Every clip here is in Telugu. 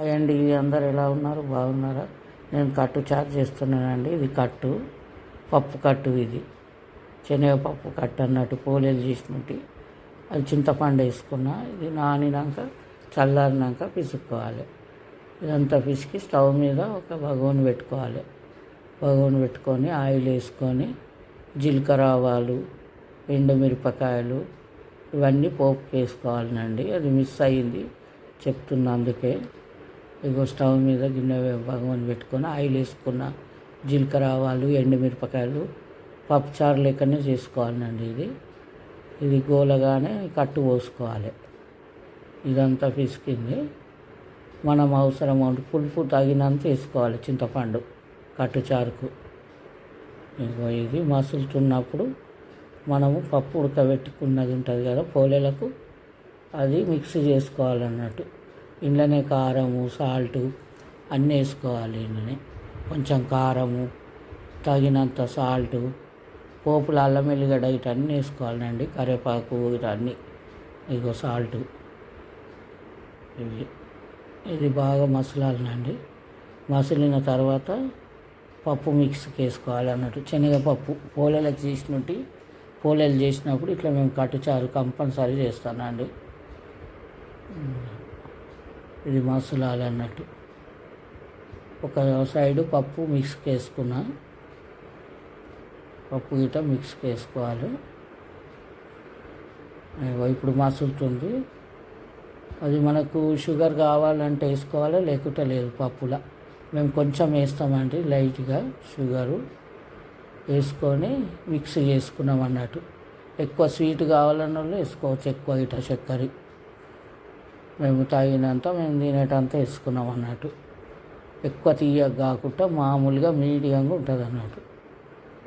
అండి అందరు ఎలా ఉన్నారు? బాగున్నారా? నేను కట్టు చార్జ్ చేస్తున్నానండి. ఇది కట్టు. పప్పు కట్టు ఇది. శనగపప్పు కట్టు అన్నట్టు పోలేలు చేసినట్టు. అది చింతపండు వేసుకున్నా. ఇది నానినాక చల్లారినాక పిసుక్కోవాలి. ఇదంతా పిసికి స్టవ్ మీద ఒక బగోని పెట్టుకోవాలి. బగోని పెట్టుకొని ఆయిల్ వేసుకొని జీలకర్ర ఆవాలు ఎండుమిరపకాయలు ఇవన్నీ పోపు వేసుకోవాలండి అది మిస్ అయ్యింది. చెప్తున్నా అందుకే. ఇగో స్టవ్ మీద గిన్నె భగవాన్ పెట్టుకొని ఆయిల్ వేసుకున్న జీలకర్ర ఆవాలు ఎండుమిరపకాయలు పప్పుచారు లెక్కనే చేసుకోవాలండి ఇది. ఇది గోలగానే కట్టు పోసుకోవాలి. ఇదంతా పిసికింది. మనం అవసరం ఉంటే పులుపు తగినంత వేసుకోవాలి చింతపండు కట్టుచారుకు ఇగో ఇది మసులుతున్నప్పుడు మనము పప్పు ఉడకబెట్టుకున్నది ఉంటుంది కదా పోలేలకు అది మిక్స్ చేసుకోవాలన్నట్టు. ఇంట్లోనే కారము సాల్ట్ అన్నీ వేసుకోవాలి ఇంట్లోనే కొంచెం కారము తగినంత సాల్ట్ పోపులు అల్లం వెల్లిగడ్డ ఇటు అన్నీ వేసుకోవాలండి కరివేపాకు ఇటన్నీ ఇగో సాల్ట్. ఇవి. ఇది బాగా మసలాలండి మసిలిన తర్వాత పప్పు మిక్స్కి వేసుకోవాలి అన్నట్టు. శనగపప్పు. పోలేలకు చేసినట్టు పోలేలు చేసినప్పుడు ఇట్లా మేము కట్టుచారు కంపల్సరీ చేస్తానండి. ఇది మసలాలు అన్నట్టు. ఒక సైడు పప్పు మిక్స్కి వేసుకున్నా పప్పు గిట్ట మిక్స్కి వేసుకోవాలి ఇప్పుడు మసులుతుంది. అది మనకు షుగర్ కావాలంటే వేసుకోవాలి లేకుంటే లేదు పప్పులా. మేము కొంచెం వేస్తామండి లైట్గా షుగరు వేసుకొని మిక్స్ చేసుకున్నాం అన్నట్టు. ఎక్కువ స్వీట్ కావాలన్న వాళ్ళు వేసుకోవచ్చు ఎక్కువ ఇట చక్కెర మేము తాగినంత మేము తినేటంత వేసుకున్నాం అన్నట్టు. ఎక్కువ తీయ కాకుండా మామూలుగా మీడియంగా ఉంటుంది అన్నట్టు.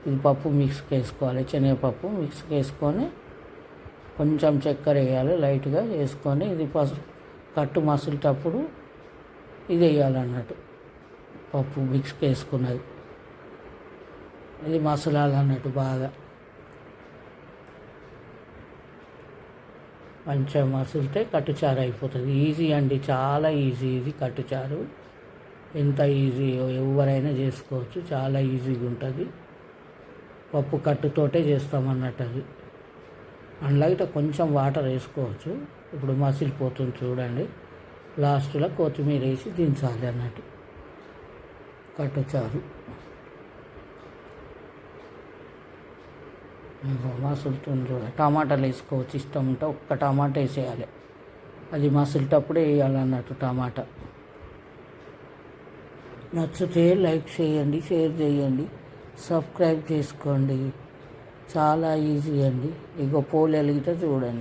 ఇది పప్పు మిక్స్కి వేసుకోవాలి శనగపప్పు మిక్స్కి వేసుకొని కొంచెం చక్కెర వేయాలి లైట్గా వేసుకొని ఇది పసు కట్టు మసులుటప్పుడు ఇది వేయాలన్నట్టు పప్పు మిక్స్కి వేసుకున్నది ఇది మసలాలన్నట్టు బాగా. మంచిగా మసులితే కట్టుచారు అయిపోతుంది. ఈజీ అండి చాలా ఈజీ ఇది కట్టుచారు. ఎంత ఈజీ ఎవరైనా చేసుకోవచ్చు చాలా ఈజీగా ఉంటుంది. పప్పు కట్టుతోటే చేస్తామన్నట్టు అది. అందులో ఇట్లా కొంచెం వాటర్ వేసుకోవచ్చు. ఇప్పుడు మసిలిపోతుంది చూడండి. లాస్ట్లో కొత్తిమీర వేసి దించాలి అన్నట్టు. కట్టుచారు. మసులుతుంది చూడ టమాటాలు వేసుకోవచ్చు ఇష్టం ఉంటే ఒక్క టమాటా వేసేయాలి. అది మసులుటప్పుడే వేయాలన్నట్టు టమాటా. నచ్చితే లైక్ చేయండి షేర్ చేయండి సబ్స్క్రైబ్ చేసుకోండి. చాలా ఈజీ అండి. ఇక పోలు వెలిగితే చూడండి.